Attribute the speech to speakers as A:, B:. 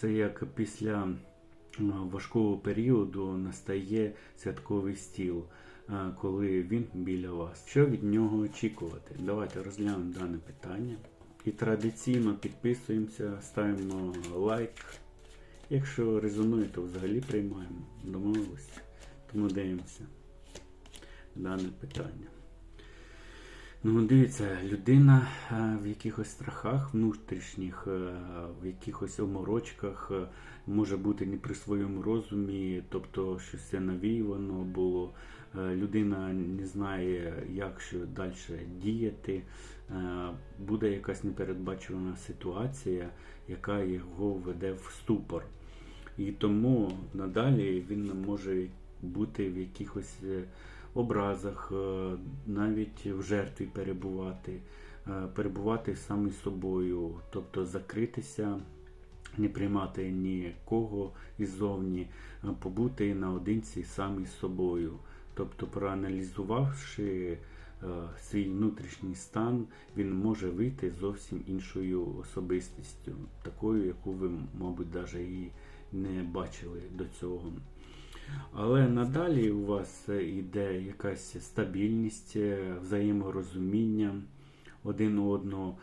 A: Це як після важкого періоду настає святковий стіл, е, коли він біля вас. Що від нього очікувати? Давайте розглянемо дане питання. І традиційно підписуємося, ставимо лайк. Якщо резонує, то взагалі приймаємо. Домовилися. Тому дивимося дане питання. Ну, дивіться, людина е, в якихось страхах внутрішніх, е, в якихось оморочках е, може бути не при своєму розумі, тобто щось це навіювано було. Людина не знає, як що далі діяти. Буде якась непередбачувана ситуація, яка його веде в ступор. І тому надалі він може бути в якихось образах, е, навіть в жертві перебувати, е, перебувати сам собою, тобто закритися, не приймати нікого іззовні, е, побути наодинці сам із собою. Тобто, проаналізувавши свій внутрішній стан, він може вийти зовсім іншою особистістю, такою, яку ви, мабуть, навіть і не бачили до цього. Але надалі у вас йде якась стабільність, е, взаєморозуміння один одного.